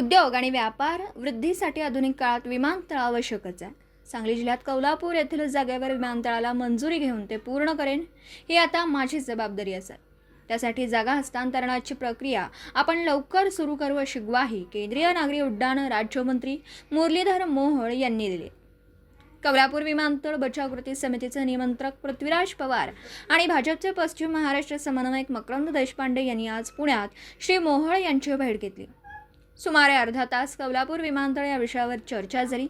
उद्योग आणि व्यापार वृद्धीसाठी आधुनिक काळात विमानतळ आवश्यकच आहे. सांगली जिल्ह्यात कौलापूर येथील जागेवर विमानतळाला मंजुरी घेऊन ते पूर्ण करेन ही आता माझी जबाबदारी असेल. त्यासाठी जागा हस्तांतरणाची प्रक्रिया आपण लवकर सुरू करू अशी ग्वाही केंद्रीय नागरी उड्डाण राज्यमंत्री मुरलीधर मोहोळ यांनी दिली. कौलापूर विमानतळ बचाव कृती समितीचे निमंत्रक पृथ्वीराज पवार आणि भाजपचे पश्चिम महाराष्ट्र समन्वयक मकरंद देशपांडे यांनी आज पुण्यात श्री मोहोळ यांची भेट घेतली. सुमारे अर्धा तास कौलापूर विमानतळ या विषयावर चर्चा झाली.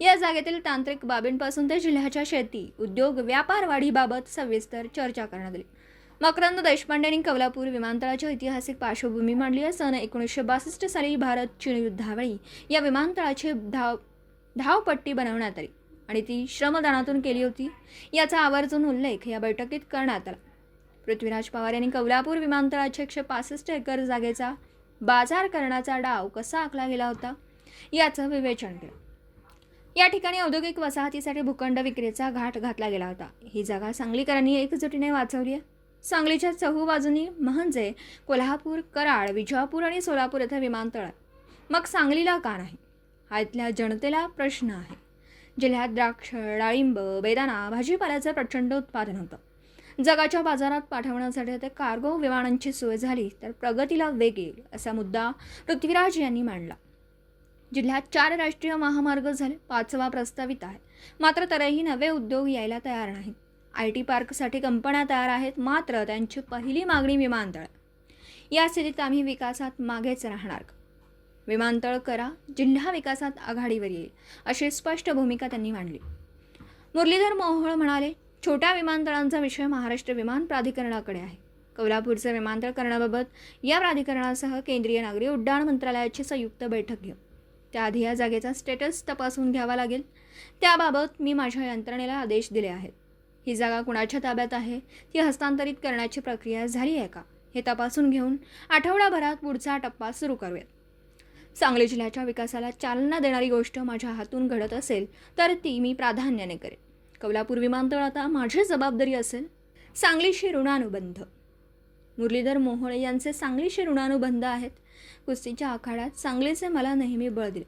या जागेतील तांत्रिक बाबींपासून ते जिल्ह्याच्या शेती उद्योग व्यापार वाढीबाबत सविस्तर चर्चा करण्यात आली. मकरंद देशपांडेंनी कवलापूर कौलापूर विमानतळाची ऐतिहासिक पार्श्वभूमी मांडली आहे सन एकोणीसशे बासष्ट साली भारत चीन युद्धावेळी या विमानतळाची धाव धावपट्टी बनवण्यात आली आणि ती श्रमदानातून केली होती याचा आवर्जून उल्लेख या बैठकीत करण्यात आला. पृथ्वीराज पवार यांनी कौलापूर विमानतळाचे एकशे पासष्ट एकर जागेचा बाजार करण्याचा डाव कसा आखला गेला होता? याचं विवेचन केलं. या ठिकाणी औद्योगिक वसाहतीसाठी भूखंड विक्रीचा घाट घातला गेला होता. ही जागा सांगलीकरांनी एकजुटीने वाचवली आहे. सांगलीच्या चहू बाजूनी म्हणजे कोल्हापूर कराड विजापूर आणि सोलापूर येथे विमानतळ आहे. मग सांगलीला का नाही? हा इथल्या जनतेला प्रश्न आहे. जिल्ह्यात द्राक्ष डाळिंब बेदाना भाजीपाल्याचं प्रचंड उत्पादन होतं. जगाच्या बाजारात पाठवण्यासाठी ते कार्गो विमानांची सोय झाली तर प्रगतीला वेग येईल असा मुद्दा पृथ्वीराज यांनी मांडला. जिल्ह्यात चार राष्ट्रीय महामार्ग झाले पाचवा प्रस्तावित आहे. मात्र तरीही नवे उद्योग यायला तयार नाहीत. आय टी पार्कसाठी कंपन्या तयार आहेत मात्र त्यांची पहिली मागणी विमानतळ. या स्थितीत आम्ही विकासात मागेच राहणार विमानतळ करा जिल्हा विकासात आघाडीवर येईल अशी स्पष्ट भूमिका त्यांनी मांडली. मुरलीधर मोहोळ म्हणाले छोट्या विमानतळांचा विषय महाराष्ट्र विमान प्राधिकरणाकडे आहे. कोल्हापूरचं विमानतळ करण्याबाबत या प्राधिकरणासह केंद्रीय नागरी उड्डाण मंत्रालयाची संयुक्त बैठक घेऊ. त्याआधी या जागेचा स्टेटस तपासून घ्यावा लागेल. त्याबाबत मी माझ्या यंत्रणेला आदेश दिले आहेत. ही जागा कुणाच्या ताब्यात आहे? ती हस्तांतरित करण्याची प्रक्रिया झाली आहे का? हे तपासून घेऊन आठवडाभरात पुढचा टप्पा सुरू करूयात. सांगली जिल्ह्याच्या विकासाला चालना देणारी गोष्ट माझ्या हातून घडत असेल तर ती मी प्राधान्याने करेन. कौलापूर विमानतळ आता माझी जबाबदारी असेल. सांगलीशी ऋणानुबंध. मुरलीधर मोहोळे यांचे सांगलीशी ऋणानुबंध आहेत. कुस्तीच्या आखाड्यात सांगलीचे मला नेहमी बळ दिले.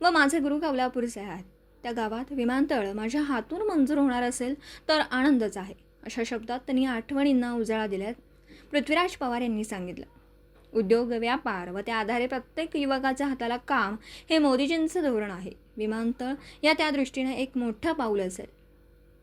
व माझे गुरु कौलापूरचे आहेत. त्या गावात विमानतळ माझ्या हातून मंजूर होणार असेल तर आनंदच आहे अशा शब्दात त्यांनी आठवणींना उजाळा दिल्यात पृथ्वीराज पवार यांनी सांगितलं. उद्योग व्यापार व त्या आधारे प्रत्येक युवकाच्या हाताला काम हे मोदीजींचं धोरण आहे. विमानतळ या त्या दृष्टीने एक मोठं पाऊल असेल.